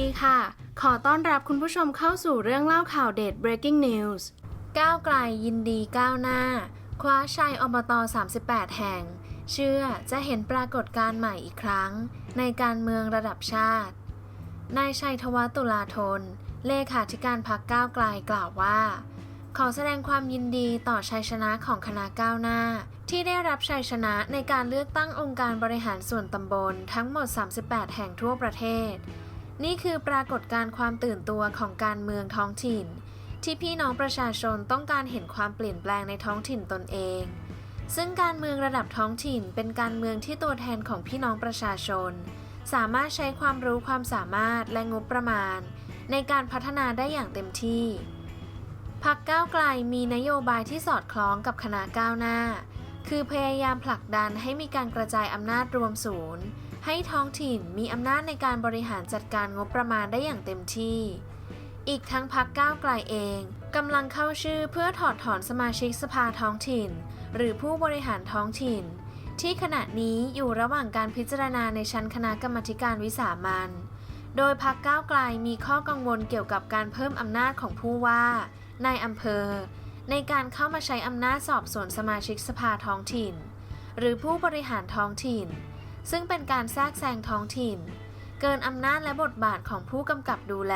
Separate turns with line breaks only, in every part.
ดีค่ะ ขอต้อนรับคุณผู้ชมเข้าสู่เรื่องเล่าข่าวเด็ด breaking news ก้าวไกลยินดีก้าวหน้า คว้าชัยอบต 38 แห่ง เชื่อจะเห็นปรากฏการณ์ใหม่อีกครั้ง ในการเมืองระดับชาติ นายชัยธวัตุลาธน เลขาธิการพักก้าวไกลกล่าวว่า ขอแสดงความยินดีต่อชัยชนะของคณะก้าวหน้า ที่ได้รับชัยชนะในการเลือกตั้งองค์การบริหารส่วนตำบลทั้งหมด 38 แห่งทั่วประเทศ นี่คือปรากฏการณ์ความตื่นตัวของการเมืองท้องถิ่น ที่พี่น้องประชาชนต้องการเห็นความเปลี่ยนแปลงในท้องถิ่นตนเอง ซึ่งการเมืองระดับท้องถิ่นเป็นการเมืองที่ตัวแทนของพี่น้องประชาชน สามารถใช้ความรู้ความสามารถและงบประมาณ ในการพัฒนาได้อย่างเต็มที่ พักก้าวไกลมีนโยบายที่สอดคล้องกับคณะก้าวหน้า คือพยายามผลักดันให้มีการกระจายอำนาจรวมศูนย์ ให้ท้องถิ่นมีอำนาจในการบริหารจัดการงบประมาณได้อย่างเต็มที่ อีกทั้งพักก้าวไกลเองกำลังเข้าชื่อเพื่อถอดถอนสมาชิกสภาท้องถิ่น หรือผู้บริหารท้องถิ่น ที่ขณะนี้อยู่ระหว่างการพิจารณาในชั้นคณะกรรมการวิสามันโดยพักก้าวไกลมีข้อกังวลเกี่ยวกับการเพิ่มอำนาจของผู้ว่า นายอำเภอ ในการเข้ามาใช้อำนาจสอบสวนสมาชิกสภาท้องถิ่น หรือผู้บริหารท้องถิ่น ซึ่งเป็นการแทรกแซงท้องถิ่น เกินอำนาจและบทบาทของผู้กำกับดูแล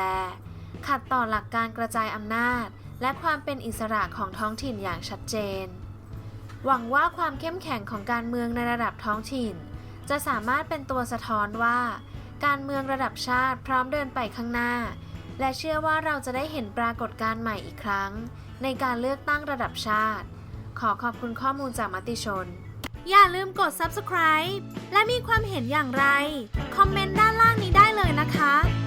ขัดต่อหลักการกระจายอำนาจ และความเป็นอิสระของท้องถิ่นอย่างชัดเจน หวังว่าความเข้มแข็งของการเมืองในระดับท้องถิ่น จะสามารถเป็นตัวสะท้อนว่า การเมืองระดับชาติพร้อมเดินไปข้างหน้า และเชื่อว่าเราจะได้เห็นปรากฏการณ์ใหม่อีกครั้ง ในการเลือกตั้งระดับชาติ ขอขอบคุณข้อมูลจากมติชน อย่าลืมกด subscribe และมีความเห็นอย่างไร คอมเมนต์ด้านล่างนี้ได้เลยนะคะ